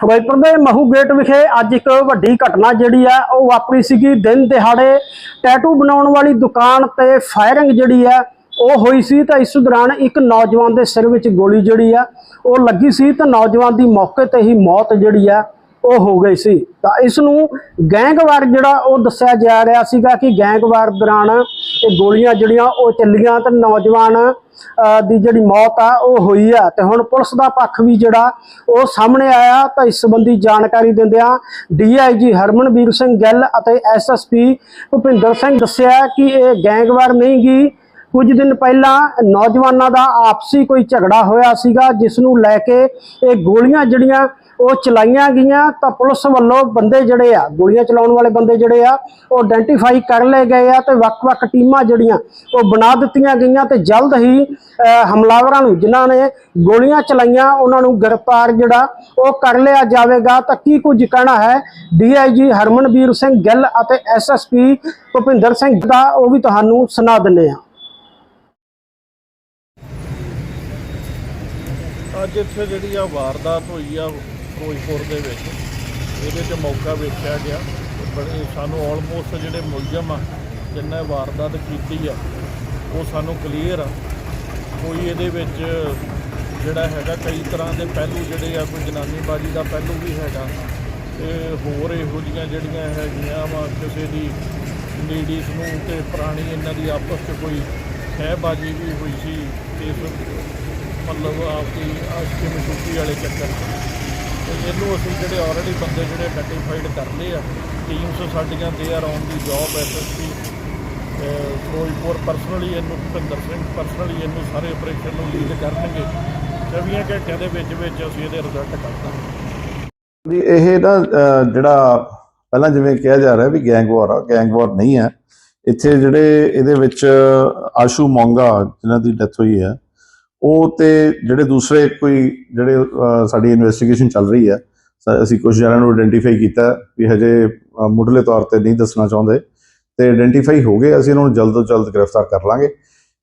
ਫਿਰੋਜ਼ਪੁਰ ਦੇ ਮਹੂ ਗੇਟ ਵਿਖੇ ਅੱਜ ਇੱਕ ਵੱਡੀ ਘਟਨਾ ਜਿਹੜੀ ਆ, ਉਹ ਵਾਪਰੀ ਸੀਗੀ। ਦਿਨ ਦਿਹਾੜੇ ਟੈਟੂ ਬਣਾਉਣ ਵਾਲੀ ਦੁਕਾਨ ਤੇ ਫਾਇਰਿੰਗ ਜਿਹੜੀ ਆ, ਉਹ ਹੋਈ ਸੀ ਤਾਂ ਇਸ ਦੌਰਾਨ ਇੱਕ ਨੌਜਵਾਨ ਦੇ ਸਿਰ ਵਿੱਚ ਗੋਲੀ ਜਿਹੜੀ ਆ, ਉਹ ਲੱਗੀ ਸੀ ਤਾਂ ਨੌਜਵਾਨ ਦੀ ਮੌਕੇ ਤੇ ਹੀ ਮੌਤ ਜਿਹੜੀ ਆ ਉਹ ਹੋ ਗਈ ਸੀ। ਤਾਂ ਇਸ ਨੂੰ ਗੈਂਗਵਾਰ ਜਿਹੜਾ ਉਹ ਦੱਸਿਆ ਜਾ ਰਿਹਾ ਸੀਗਾ ਕਿ ਗੈਂਗਵਾਰ ਦੌਰਾਨ ਇਹ ਗੋਲੀਆਂ ਜਿਹੜੀਆਂ ਉਹ ਚੱਲੀਆਂ ਤੇ ਨੌਜਵਾਨ ਦੀ ਜਿਹੜੀ ਮੌਤ ਆ, ਉਹ ਹੋਈ ਆ। ਤੇ ਹੁਣ ਪੁਲਿਸ ਦਾ ਪੱਖ ਵੀ ਜਿਹੜਾ ਉਹ ਸਾਹਮਣੇ ਆਇਆ, ਤਾਂ ਇਸ ਸੰਬੰਧੀ ਜਾਣਕਾਰੀ ਦਿੰਦਿਆਂ ਡੀਆਈਜੀ ਹਰਮਨਵੀਰ ਸਿੰਘ ਗਿੱਲ ਅਤੇ ਐਸਐਸਪੀ ਭੁਪਿੰਦਰ ਸਿੰਘ ਦੱਸਿਆ ਕਿ ਇਹ ਗੈਂਗਵਾਰ ਨਹੀਂ ਗਈ ਕੁਝ ਦਿਨ ਪਹਿਲਾਂ ਨੌਜਵਾਨਾਂ ਦਾ ਆਪਸੀ ਕੋਈ ਝਗੜਾ ਹੋਇਆ ਸੀਗਾ ਜਿਸ ਨੂੰ ਲੈ ਕੇ ਇਹ ਗੋਲੀਆਂ ਜਿਹੜੀਆਂ ਉਹ ਚਲਾਈਆਂ ਗਈਆਂ ਤਾਂ ਪੁਲਿਸ ਵੱਲੋਂ ਬੰਦੇ ਜਿਹੜੇ ਆ, ਗੋਲੀਆਂ ਚਲਾਉਣ ਵਾਲੇ ਬੰਦੇ ਜਿਹੜੇ ਆ, ਉਹ ਆਇਡੈਂਟੀਫਾਈ ਕਰ ਲਏ ਗਏ ਆ ਤੇ ਵੱਖ-ਵੱਖ ਟੀਮਾਂ ਜਿਹੜੀਆਂ ਉਹ ਬਣਾ ਦਿੱਤੀਆਂ ਗਈਆਂ ਤੇ ਜਲਦ ਹੀ ਹਮਲਾਵਰਾਂ ਨੂੰ ਜਿਨ੍ਹਾਂ ਨੇ ਗੋਲੀਆਂ ਚਲਾਈਆਂ, ਉਹਨਾਂ ਨੂੰ ਗ੍ਰਿਫਤਾਰ ਜਿਹੜਾ ਉਹ ਕਰ ਲਿਆ ਜਾਵੇਗਾ। ਤਾਂ ਕੀ ਕੁਝ ਕਹਿਣਾ ਹੈ? ਡੀਆਈਜੀ ਹਰਮਨਵੀਰ ਸਿੰਘ ਗਿੱਲ ਅਤੇ ਐਸਐਸਪੀ ਭੁਪਿੰਦਰ ਸਿੰਘ ਦਾ ਉਹ ਵੀ ਤੁਹਾਨੂੰ ਸੁਣਾ ਦਿੰਦੇ ਆ ਅੱਜ ਇੱਥੇ ਜਿਹੜੀ ਆ ਵਾਰਦਾਤ ਹੋਈ ਆ ਫਿਰੋਜ਼ਪੁਰ ਦੇ ਵਿੱਚ। ਇਹਦੇ 'ਚ ਮੌਕਾ ਵੇਖਿਆ ਗਿਆ। ਬੜੇ ਸਾਨੂੰ ਆਲਮੋਸਟ ਜਿਹੜੇ ਮੁਲਜ਼ਮ ਆ ਜਿਨ੍ਹਾਂ ਵਾਰਦਾਤ ਕੀਤੀ ਆ, ਉਹ ਸਾਨੂੰ ਕਲੀਅਰ ਆ। ਕੋਈ ਇਹਦੇ ਵਿੱਚ ਜਿਹੜਾ ਹੈਗਾ, ਕਈ ਤਰ੍ਹਾਂ ਦੇ ਪਹਿਲੂ ਜਿਹੜੇ ਆ, ਕੋਈ ਜਨਾਨੀਬਾਜੀ ਦਾ ਪਹਿਲੂ ਵੀ ਹੈਗਾ। ਤੇ ਹੋਰ ਇਹੋ ਜਿਹੀਆਂ ਜਿਹੜੀਆਂ ਹੈਗੀਆਂ ਵਾ, ਕਿਸੇ ਦੀ ਲੇਡੀਜ਼ ਨੂੰ ਤੇ ਪੁਰਾਣੀ ਇਹਨਾਂ ਦੀ ਆਪਸ 'ਚ ਕੋਈ ਸਹਿਬਾਜੀ ਵੀ ਹੋਈ ਸੀ, ਇਸ ਮਤਲਬ ਆਪਦੀ ਆਸ਼ਕੀ ਮਸ਼ੂਕੀ ਵਾਲੇ ਚੱਕਰ 'ਚ। ਤੇ ਇਹਨੂੰ ਅਸੀਂ ਜਿਹੜੇ ਆਲਰੇਡੀ ਬੰਦੇ ਜਿਹੜੇ ਆਈਡੈਂਟੀਫਾਈਡ ਕਰ ਲਏ ਆ ਟੀਮਸ ਸਾਡੀਆਂ they are on the job SSP Ferozepur personally ਇਹਨੂੰ ਭੁਪਿੰਦਰ ਸਿੰਘ ਪਰਸਨਲੀ ਇਹਨੂੰ ਸਾਰੇ ਆਪਰੇਸ਼ਨ ਨੂੰ ਲੀਡ ਕਰਨਗੇ। 24 ਘੰਟਿਆਂ ਦੇ ਵਿੱਚ ਵਿੱਚ ਅਸੀਂ ਇਹਦੇ ਰਿਜ਼ਲਟ ਕੱਢ ਜੀ ਇਹ ਨਾ ਜਿਹੜਾ ਪਹਿਲਾਂ ਜਿਵੇਂ ਕਿਹਾ ਜਾ ਰਿਹਾ ਵੀ ਗੈਂਗ ਵਾਰ ਆ ਗੈਂਗ ਵਾਰ ਨਹੀਂ ਹੈ। ਇੱਥੇ ਜਿਹੜੇ ਇਹਦੇ ਵਿੱਚ ਆਸ਼ੂ ਮੋਂਗਾ ਜਿਨ੍ਹਾਂ ਦੀ ਡੈਥ ਹੋਈ ਹੈ ਉਹ ਤੇ ਜਿਹੜੇ ਦੂਸਰੇ ਕੋਈ ਜਿਹੜੇ ਸਾਡੀ ਇਨਵੈਸਟੀਗੇਸ਼ਨ ਚੱਲ ਰਹੀ ਹੈ, ਸ- ਅਸੀਂ ਕੁਝ ਜਣਾਂ ਨੂੰ ਆਇਡੈਂਟੀਫਾਈ ਕੀਤਾ ਵੀ ਹਜੇ ਮੁੱਢਲੇ ਤੌਰ ਤੇ ਨਹੀਂ ਦੱਸਣਾ ਚਾਹੁੰਦੇ। ਤੇ ਆਇਡੈਂਟੀਫਾਈ ਹੋ ਗਏ, ਅਸੀਂ ਇਹਨਾਂ ਨੂੰ ਜਲਦ ਤੋਂ ਜਲਦ ਗ੍ਰਿਫਤਾਰ ਕਰ ਲਾਂਗੇ।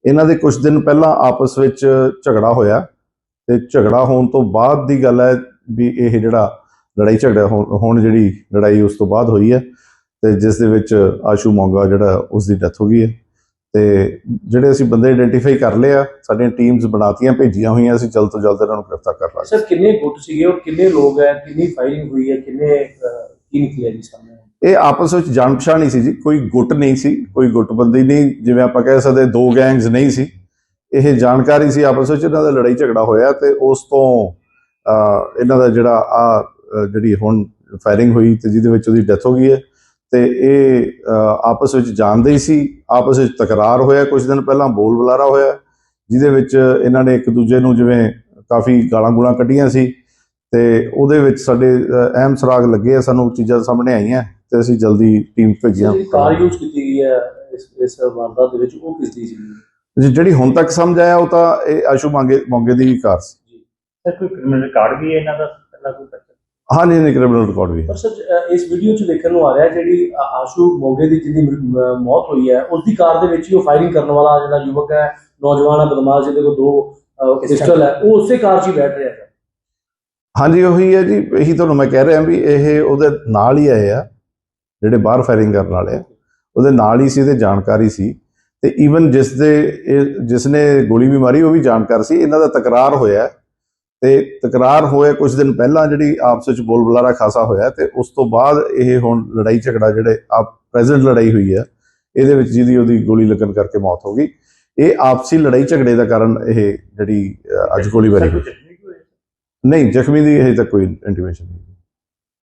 ਇਹਨਾਂ ਦੇ ਕੁਝ ਦਿਨ ਪਹਿਲਾਂ ਆਪਸ ਵਿੱਚ ਝਗੜਾ ਹੋਇਆ ਤੇ ਝਗੜਾ ਹੋਣ ਤੋਂ ਬਾਅਦ ਦੀ ਗੱਲ ਹੈ ਵੀ ਇਹ ਜਿਹੜਾ ਲੜਾਈ ਝਗੜਾ ਹੋਣ ਹੋਣ ਜਿਹੜੀ ਲੜਾਈ ਉਸ ਤੋਂ ਬਾਅਦ ਹੋਈ ਹੈ ਤੇ ਜਿਸ ਦੇ ਵਿੱਚ ਆਸ਼ੂ ਮੋਂਗਾ ਜਿਹੜਾ ਉਸ ਦੀ ਡੈਥ ਹੋ ਗਈ ਹੈ। ਤੇ ਜਿਹੜੇ ਅਸੀਂ ਬੰਦੇ ਆਇਡੈਂਟੀਫਾਈ ਕਰ ਲਏ ਆ ਸਾਡੀਆਂ ਟੀਮਸ ਬਣਾਤੀਆਂ ਭੇਜੀਆਂ ਹੋਈਆਂ ਅਸੀਂ ਜਲਦ ਤੋਂ ਜਲਦ ਇਹਨਾਂ ਨੂੰ ਗ੍ਰਿਫਤਾਰ ਕਰ ਲਾਂਗੇ। ਸਰ ਕਿੰਨੇ ਗੁੱਟ ਸੀਗੇ ਔਰ ਕਿੰਨੇ ਲੋਕ ਹੈ ਕਿੰਨੀ ਫਾਇਰਿੰਗ ਹੋਈ ਹੈ ਕਿੰਨੇ ਕੀ ਨਿਕਲਿਆ ਜੀ ਸਾਹਮਣੇ? ਇਹ ਆਪਸ ਵਿੱਚ ਜਾਣ ਪਛਾਣ ਨਹੀਂ ਸੀ ਜੀ ਕੋਈ ਗੁੱਟ ਨਹੀਂ ਸੀ ਕੋਈ ਗੁੱਟਬੰਦੀ ਨਹੀਂ ਜਿਵੇਂ ਆਪਾਂ ਕਹਿ ਸਕਦੇ ਦੋ ਗੈਂਗਸ ਨਹੀਂ ਸੀ। ਇਹ ਜਾਣਕਾਰੀ ਸੀ ਆਪਸ ਵਿੱਚ ਇਹਨਾਂ ਦਾ ਲੜਾਈ ਝਗੜਾ ਹੋਇਆ ਤੇ ਉਸ ਤੋਂ ਇਹਨਾਂ ਦਾ ਜਿਹੜਾ ਆ ਜਿਹੜੀ ਹੁਣ ਫਾਇਰਿੰਗ ਹੋਈ ਤੇ ਜਿਹਦੇ ਵਿੱਚ ਉਹਦੀ ਡੈਥ ਹੋ ਗਈ ਹੈ ਤੇ ਇਹ ਆਪਸ ਵਿੱਚ ਜਾਣਦੇ ਹੀ ਸੀ। ਆਪਸ ਵਿੱਚ ਤਕਰਾਰ ਹੋਇਆ ਕੁਝ ਦਿਨ ਪਹਿਲਾਂ ਬੋਲ ਬੁਲਾਰਾ ਹੋਇਆ ਜਿਹਦੇ ਵਿੱਚ ਇਹਨਾਂ ਨੇ ਇੱਕ ਦੂਜੇ ਨੂੰ ਜਿਵੇਂ ਕਾਫੀ ਗਾਲਾਂ ਗੂਲਾਂ ਕੱਢੀਆਂ ਸੀ ਤੇ ਉਹਦੇ ਵਿੱਚ ਸਾਡੇ ਅਹ, ਅਹਿਮ ਸੁਰਾਗ ਲੱਗੇ ਆ ਸਾਨੂੰ ਚੀਜ਼ਾਂ ਸਾਹਮਣੇ ਆਈਆਂ ਤੇ ਅਸੀਂ ਜਲਦੀ ਟੀਮ ਭੇਜੀਆਂ। ਜਿਹੜੀ ਕਾਰ ਯੂਜ਼ ਕੀਤੀ ਗਈ ਹੈ ਇਸ ਇਸ ਵਾਰਦਾਤ ਦੇ ਵਿੱਚ ਉਹ ਕਿਸ ਦੀ ਸੀ? ਜੀ, ਜਿਹੜੀ ਹੁਣ ਤੱਕ ਸਮਝ ਆਇਆ ਉਹ ਤਾਂ ਇਹ ਆਸ਼ੂ ਮੰਗੇ ਮੋਂਗੇ ਦੀ ਕਾਰ ਸੀ। ਸਰ ਕੋਈ ਕ੍ਰਿਮੀਨਲ ਰਿਕਾਰਡ ਵੀ ਹੈ ਇਹਨਾਂ ਦਾ ਪਹਿਲਾਂ ਕੋਈ ਹਾਂ ਨਹੀਂ ਨਹੀਂ ਕ੍ਰਿਮੀਨਲ ਰਿਕਾਰਡ ਵੀ ਹੈ। ਪਰ ਸਰ ਇਸ ਵੀਡੀਓ 'ਚ ਦੇਖਣ ਨੂੰ ਆ ਰਿਹਾ ਜਿਹੜੀ ਆ- ਆਸ਼ੂ ਮੋਗੇ ਦੀ ਜਿਹਦੀ ਮ੍ਰਿ- ਮੌਤ ਹੋਈ ਹੈ ਉਸ ਦੀ ਕਾਰ ਦੇ ਵਿੱਚ ਹੀ ਉਹ ਫਾਇਰਿੰਗ ਕਰਨ ਵਾਲਾ ਜਿਹੜਾ ਯੁਵਕ ਹੈ ਨੌਜਵਾਨ ਹੈ ਬਦਮਾਸ਼ ਜਿਹਦੇ ਕੋਲ ਦੋ ਪਿਸਟਲ ਹੈ ਉਹ ਉਸੇ ਕਾਰ 'ਚ ਹੀ ਬੈਠ ਰਿਹਾ ਹੈ। ਹਾਂਜੀ ਉਹੀ ਹੈ ਜੀ ਇਹੀ ਤੁਹਾਨੂੰ ਮੈਂ ਕਹਿ ਰਿਹਾ ਵੀ ਇਹ ਉਹਦੇ ਨਾਲ ਹੀ ਆਏ ਆ ਜਿਹੜੇ ਬਾਹਰ ਫਾਇਰਿੰਗ ਕਰਨ ਵਾਲੇ ਆ। ਉਹਦੇ ਨਾਲ ਹੀ ਸੀ ਇਹਦੇ ਜਾਣਕਾਰੀ ਸੀ। ਤੇ ਈਵਨ ਜਿਸ ਦੇ ਇਹ- ਜਿਸ ਨੇ ਗੋਲੀ ਵੀ ਮਾਰੀ ਉਹ ਵੀ ਜਾਣਕਾਰ ਸੀ। ਇਹਨਾਂ ਦਾ ਤਕਰਾਰ ਹੋਇਆ ਤੇ ਤਕਰਾਰ ਹੋਏ ਕੁਝ ਦਿਨ ਪਹਿਲਾਂ ਜਿਹੜੀ ਆਪਸ ਵਿੱਚ ਬੋਲ ਬੁਲਾਰਾ ਖਾਸਾ ਹੋਇਆ ਤੇ ਉਸ ਤੋਂ ਬਾਅਦ ਇਹ ਹੁਣ ਲੜਾਈ ਝਗੜਾ ਜਿਹੜੇ ਆ ਪ੍ਰੈਜ਼ੈਂਟ ਲੜਾਈ ਹੋਈ ਹੈ ਇਹਦੇ ਵਿੱਚ ਜਿਹਦੀ ਉਹਦੀ ਗੋਲੀ ਲੱਗਣ ਕਰਕੇ ਮੌਤ ਹੋ ਗਈ। ਇਹ ਆਪਸੀ ਲੜਾਈ ਝਗੜੇ ਦਾ ਕਾਰਨ ਇਹ ਜਿਹੜੀ ਅੱਜ ਗੋਲੀਬਾਰੀ ਹੋਈ। ਜ਼ਖਮੀ ਵੀ ਹੋਏ ਨਹੀਂ ਜ਼ਖਮੀ ਦੀ ਹਜੇ ਤੱਕ ਕੋਈ ਇੰਟੀਮੇਸ਼ਨ ਨਹੀਂ